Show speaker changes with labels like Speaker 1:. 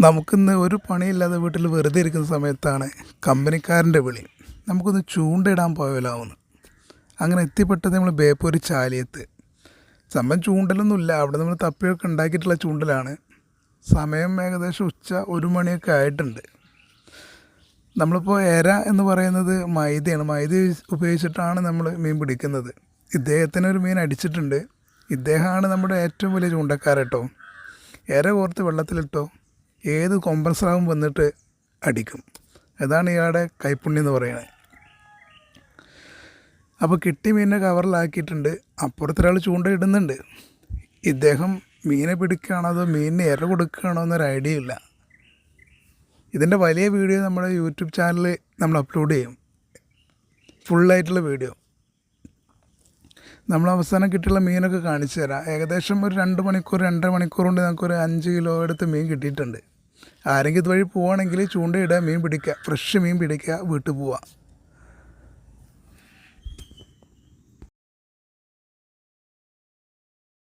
Speaker 1: നമുക്കിന്ന് ഒരു പണിയില്ലാതെ വീട്ടിൽ വെറുതെ ഇരിക്കുന്ന സമയത്താണ് കമ്പനിക്കാരന്റെ വിളി. നമുക്കൊന്ന് ചൂണ്ടയിടാൻ പോയാലാവുന്നു അങ്ങനെ എത്തിപ്പെട്ടത് നമ്മൾ ബേപ്പൂർ ചാലിയത്ത്. സംഭവം ചൂണ്ടലൊന്നുമില്ല. അവിടെ നമ്മൾ തപ്പിയൊക്കെ ഉണ്ടാക്കിയിട്ടുള്ള ചൂണ്ടലാണ്. സമയം ഏകദേശം ഉച്ച ഒരു മണിയൊക്കെ ആയിട്ടുണ്ട്. നമ്മളിപ്പോൾ എര എന്ന് പറയുന്നത് മൈദയാണ്. മൈദ ഉപയോഗിച്ചിട്ടാണ് നമ്മൾ മീൻ പിടിക്കുന്നത്. ഇദ്ദേഹത്തിന് ഒരു മീൻ അടിച്ചിട്ടുണ്ട്. ഇദ്ദേഹമാണ് നമ്മുടെ ഏറ്റവും വലിയ ചൂണ്ടക്കാരട്ടോ എര കോർത്ത് വെള്ളത്തിലിട്ടോ ഏത് കൊമ്പൻ വന്നിട്ട് അടിക്കും. അതാണ് ഇയാളുടെ കൈപ്പുണ്യം എന്ന് പറയുന്നത്. അപ്പോൾ കിട്ടി മീനിനെ കവറിലാക്കിയിട്ടുണ്ട് അപ്പുറത്തൊരാൾ ചൂണ്ടയിടുന്നുണ്ട്. ഇദ്ദേഹം മീനെ പിടിക്കുകയാണോ അതോ മീനിന് ഇര കൊടുക്കുകയാണോ എന്നൊരു ഐഡിയ ഇല്ല. ഇതിന്റെ വലിയ വീഡിയോ നമ്മുടെ യൂട്യൂബ് ചാനലിൽ നമ്മൾ അപ്ലോഡ് ചെയ്യും. ഫുള്ളായിട്ടുള്ള വീഡിയോ നമ്മൾ അവസാനം കിട്ടിയുള്ള മീനൊക്കെ കാണിച്ചു തരാം. ഏകദേശം ഒരു രണ്ട് മണിക്കൂർ രണ്ടര മണിക്കൂർ കൊണ്ട് നമുക്കൊരു അഞ്ച് കിലോ എടുത്ത് മീൻ കിട്ടിയിട്ടുണ്ട്. ആരെങ്കിലും ഇതുവഴി പോവുകയാണെങ്കിൽ ചൂണ്ടയിടുക മീൻ പിടിക്കുക ഫ്രഷ് മീൻ പിടിക്കുക വീട്ടിൽ പോവുക.